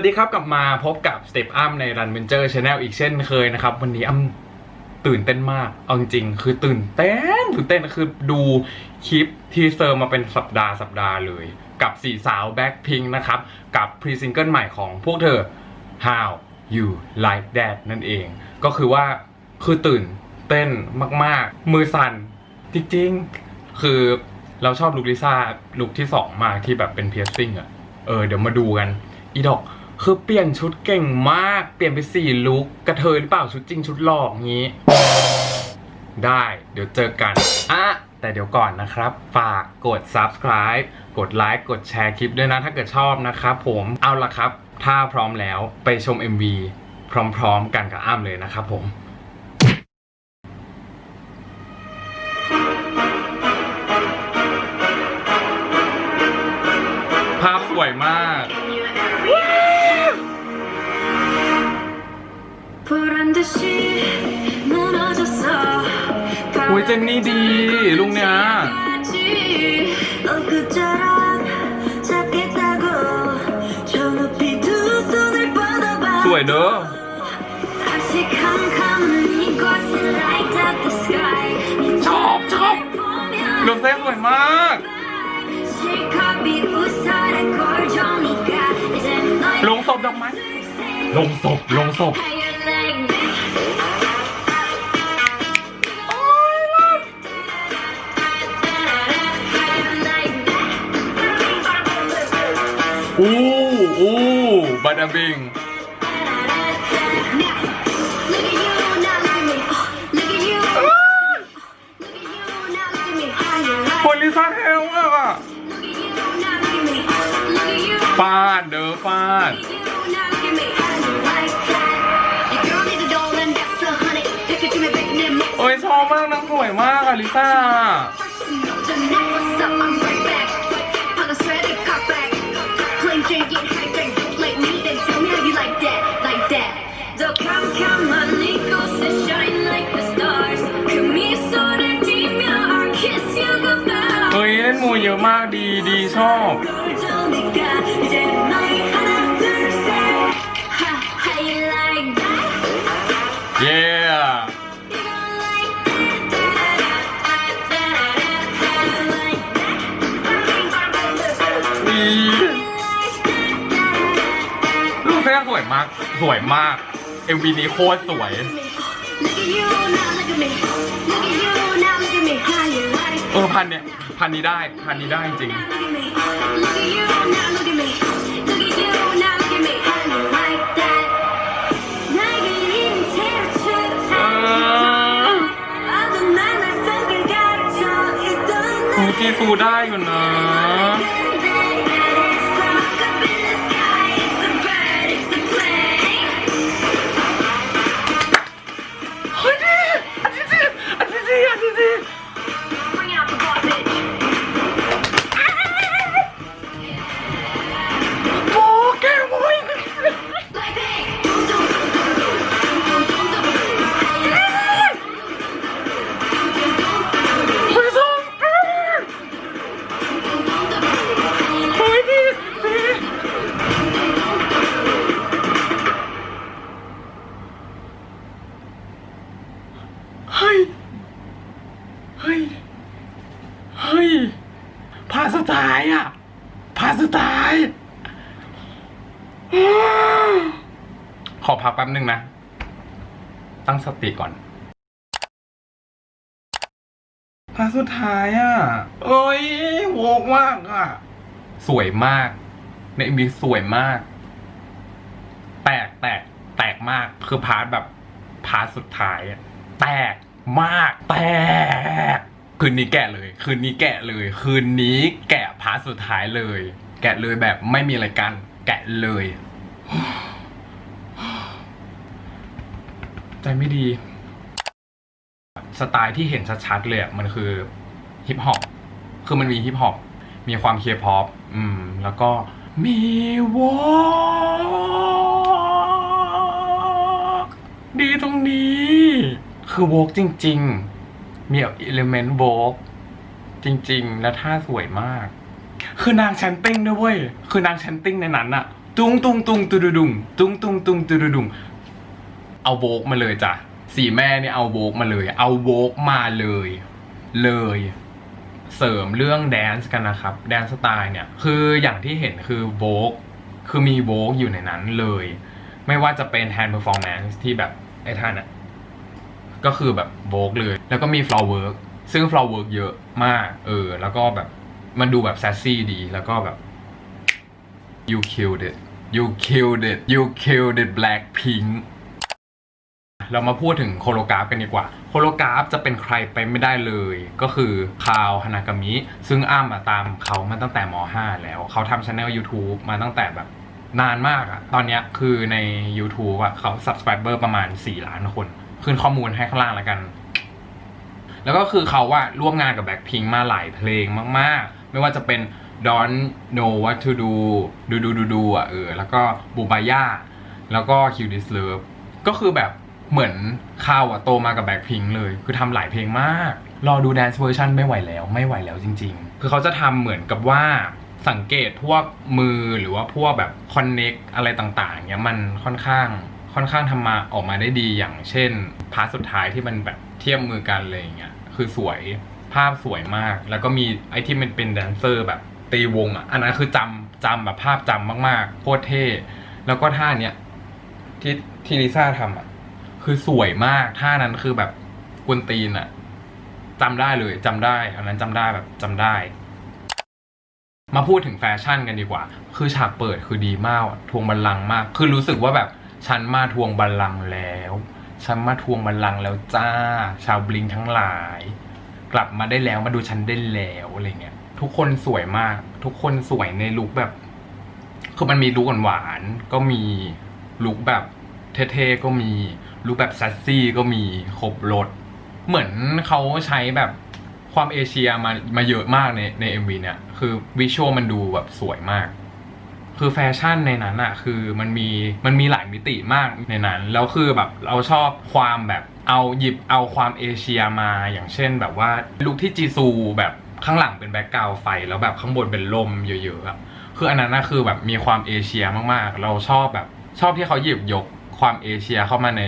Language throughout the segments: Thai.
สวัสดีครับกลับมาพบกับ Step Up ใน Run Venture Channel อีกเช่นเคยนะครับ วันนี้อ้ำตื่นเต้นมาก เอาจริงๆคือตื่นเต้นตื่นเต้นคือดูคลิปทีเซอร์มาเป็นสัปดาห์สัปดาห์เลย กับสี่สาว Blackpink นะครับ กับพรีซิงเกิลใหม่ของพวกเธอ How You Like That นั่นเอง ก็คือว่าคือตื่นเต้นมากๆ มือสั่นจริงๆ คือเราชอบลุคลิซ่าลุคที่สองมากที่แบบเป็นเพียร์ซิ่งอะเออเดี๋ยวมาดูกันอีดอก คือเปลี่ยนชุดเก่งมาก เปลี่ยนไปสี่ลุคกระเทยหรือเปล่าชุดจริงชุดหลอกงี้ ได้เดี๋ยวเจอกันอะแต่เดี๋ยวก่อนนะครับ ฝากกด subscribe กดไลค์กดแชร์คลิปด้วยนะ ถ้าเกิดชอบนะครับผมเอาละครับ ถ้าพร้อมแล้วไปชม MV พร้อมๆกันกับอ้ำเลยนะครับผมภาพสวยมาก โอ้ยเจนนี่ดีลุงเนี่ยสวยเด้อชอบชอบดองแซ็สวยมากลงศพดอกไม้ลงศพลงศพ เทลมากอะ Look at you, now look at me. Look at you. ฟาดเด้อฟาด Look at you, now look at me. How you like that? Your girl need a doll and that's a honey. Pick it to me, big name. โอ้ยชอบมากนางสวยมากอะลิซ่า ยอะมากดีดีชอบ เย้ ดีรูปแรกสวยมาก สวยมาก MV นี้โคตรสวย Look at you now, look at me. Look at you now, look at me. How you เออพันเนี่ยพันนี้ได้พันนี้ได้จริง Look at me. Look at you now, look at าสุดท้ายขอพักแป๊บนึงนะ ตั้งสติก่อนพาสุดท้ายอะ เอ้ยโวกมากอะ สวยมาก ในมีสวยมาก แตกแตกแตกมาก คือพาร์ทแบบพาร์ทสุดท้ายอะแตกมาก แตก คืนนี้แกะเลย คืนนี้แกะเลย คืนนี้แกะพาร์ทสุดท้ายเลย แกะเลยแบบไม่มีอะไรกัน แกะเลย ใจไม่ดี สไตล์ที่เห็นชัดๆเลยมันคือฮิปฮอปคือมันมีฮิปฮอปมีความเคป๊อปอืม แล้วก็มีวอล์กดีตรงนี้ คือวอล์กจริง ๆ มีอิเลเมนต์วอล์กจริง ๆ และท่าสวยมาก คือนางแชนติ้งด้วยเว้ย คือนางแชนติ้งในนั้นอะตุ้งตุ้งตุ้งตุดุดุงตุ้งตุ้งตุ้งตุดุดุงเอาโบกมาเลยจ้ะสี่แม่เนี่ยเอาโบกมาเลย เอาโบกมาเลย เลย เสริมเรื่องแดนซ์กันนะครับ แดนซ์สไตล์เนี่ย คืออย่างที่เห็นคือโบกคือมีโบกอยู่ในนั้นเลย ไม่ว่าจะเป็น hand performance ที่แบบไอ้ท่านอะก็คือแบบโบกเลย แล้วก็มี floor work ซึ่ง floor work เยอะมาก เออ แล้วก็แบบ มันดูแบบ sassy ดีแล้วก็แบบ you killed it you killed it you killed it Blackpink เรามาพูดถึงโคโลกราฟกันดีกว่า โคโลกราฟจะเป็นใครไปไม่ได้เลย ก็คือคาวฮานากามิ ซึ่งอ้ำอะตามเขามาตั้งแต่ม .5 แล้ว เขาทำช anel YouTube มาตั้งแต่แบบนานมากอะตอนเนี้ยคือใน YouTube อะเขา subscriber ประมาณ 4 ล้านคน ขึ้นข้อมูลให้ข้างล่างแล้วกัน แล้วก็คือเขาว่าร่วมงานกับแบ็คพิงมาหลายเพลงมาก ๆ ไม่ว่าจะเป็น Don't Know What to Do ดูดูดูดูอะเออแล้วก็บูบายาแล้วก็ Kill This Love ก็คือแบบเหมือนข้าวอะโตมากับแบ็คพิงเลย คือทำหลายเพลงมาก รอดูแดนซ์เวอร์ชันไม่ไหวแล้วไม่ไหวแล้วจริง ๆ คือเขาจะทำเหมือนกับว่าสังเกตพวกมือหรือว่าพวกแบบคอนเน็กอะไรต่างๆเนี้ยมันค่อนข้างค่อนข้างทำมาออกมาได้ดีอย่างเช่น พาร์ทสุดท้ายที่มันแบบเทียบมือกันเลยอย่างเงี้ยคือสวย ภาพสวยมาก แล้วก็มีไอ้ที่มันเป็นแดนเซอร์แบบตีวงอะ อันนั้นคือจำจำแบบภาพจำมากๆโคตรเท่ แล้วก็ท่าเนี้ยที่ที่ลิซ่าทำอะ คือสวยมากท่านั้นคือแบบกวนตีนอะจำได้เลยจำได้ อันนั้นจำได้แบบจำได้ มาพูดถึงแฟชั่นกันดีกว่า คือฉากเปิดคือดีมากทวงบัลลังก์มาก คือรู้สึกว่าแบบฉันมาทวงบัลลังก์แล้วฉันมาทวงบัลลังก์แล้วจ้า ชาวบลิงทั้งหลาย กลับมาได้แล้วมาดูฉันได้แล้วอะไรเงี้ยทุกคนสวยมาก ทุกคนสวยในลุคแบบคือมันมีลุคหวานๆก็มีลุคแบบเท่ๆก็มีลุคแบบซัสซี่ก็มีครบรถเหมือนเขาใช้แบบความเอเชียมามาเยอะมากในใน MV เนี่ยคือวิชวลมันดูแบบสวยมาก คือแฟชั่นในนั้นอะคือมันมีมันมีหลายมิติมากในนั้นแล้วคือแบบเราชอบความแบบเอาหยิบเอาความเอเชียมาอย่างเช่นแบบว่าลุคที่จีซูแบบข้างหลังเป็นแบ็กกราวไฟ แล้วแบบข้างบนเป็นลมเยอะๆอะคืออันนั้นนะคือแบบมีความเอเชียมากๆ เราชอบแบบชอบที่เขาหยิบยกความเอเชียเข้ามาใน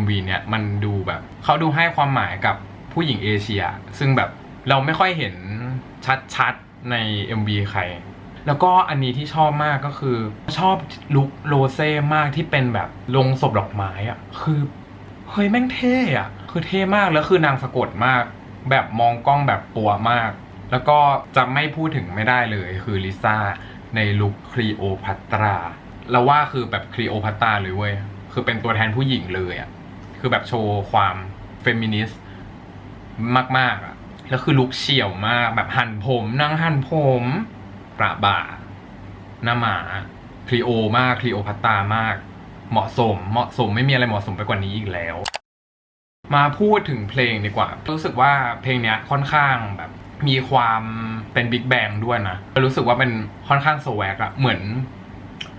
MV เนี่ยมันดูแบบเขาดูให้ความหมายกับผู้หญิงเอเชีย ซึ่งแบบเราไม่ค่อยเห็นชัดๆใน MV ใคร แล้วก็อันนี้ที่ชอบมากก็คือ ชอบลุคโรเซ่มากที่เป็นแบบลงศพดอกไม้อะคือเฮ้ยแม่งเท่อะคือเท่มากแล้วคือนางสะกดมาก แบบมองกล้องแบบปัวมาก แล้วก็จะไม่พูดถึงไม่ได้เลยคือลิซ่าในลุคคลีโอพัตราเราว่าคือแบบคลีโอพัตราเลยเว้ยคือเป็นตัวแทนผู้หญิงเลยอะคือแบบโชว์ความเฟมินิสต์มากๆอะแล้วคือลุคเฉียวมากแบบหั่นผมนางหั่นผม ประบ่า หน้าหมาคลีโอมากคลีโอพัตตามาก เหมาะสม เหมาะสมไม่มีอะไรเหมาะสมไปกว่านี้อีกแล้ว มาพูดถึงเพลงดีกว่า รู้สึกว่าเพลงเนี้ยค่อนข้างแบบมีความเป็นบิ๊กแบงด้วยนะรู้สึกว่าเป็นค่อนข้างสวกอะเหมือน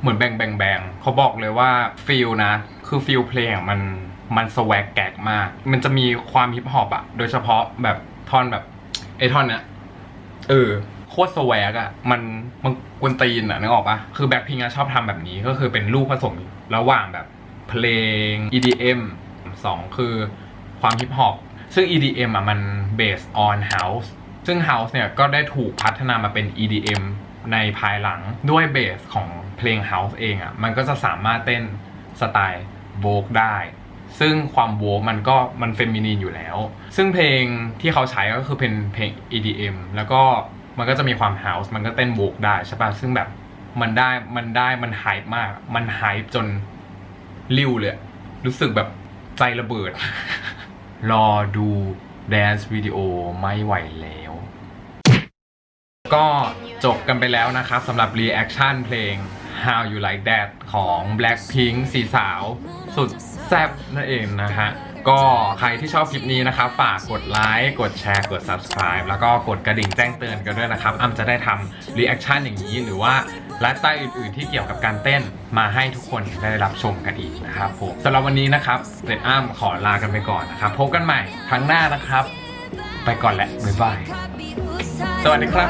เหมือนแบงแบงแบงเขาบอกเลยว่าฟิลนะ คือฟิลเพลงมันมันสวกแกกมาก มันจะมีความฮิปฮอปอะโดยเฉพาะแบบท่อนแบบไอท่อนเนี้ยเออ คตรสแวกอะมันมันกวนตีนอะนึกออกปะคือแบ็คพิงอะชอบทำแบบนี้ก็คือเป็นลูกผสมระหว่างแบบเพลง EDM สองคือความฮิปฮอปซึ่ง EDM อะมัน based on house ซึ่ง house เนี่ยก็ได้ถูกพัฒนามาเป็น EDM ในภายหลังด้วยเบสของเพลง house เองอะมันก็จะสามารถเต้นสไตล์โวกได้ซึ่งความโวกมันก็มันเฟมินีนอยู่แล้ว ซึ่งเพลงที่เขาใช้ก็คือเป็นเพลง EDM แล้วก็ มันก็จะมีความ house มันก็เต้นโวกได้ใช่ปะซึ่งแบบมันได้มันได้มันไฮป์มาก มันไฮป์จนริ้วเลย รู้สึกแบบใจระเบิด รอดูแดนซ์วิดีโอไม่ไหวแล้ว ก็จบกันไปแล้วนะครับสำหรับรีแอคชั่นเพลง How You Like That ของ Blackpink สีสาว สุดแซ่บนั่นเองนะฮะ ก็ใครที่ชอบคลิปนี้นะครับ ฝากกดไลค์ กดแชร์ กด subscribe แล้วก็กดกระดิ่งแจ้งเตือนกันด้วยนะครับ อ้ำจะได้ทำรีแอคชั่นอย่างนี้ หรือว่าไลฟ์สไตล์อื่นๆที่เกี่ยวกับการเต้นมาให้ทุกคนได้รับชมกันอีกนะครับผมสำหรับวันนี้นะครับเรดอ้ำขอลากันไปก่อนนะครับ พบกันใหม่ครั้งหน้านะครับ ไปก่อนแหละบ๊ายบายสวัสดีครับ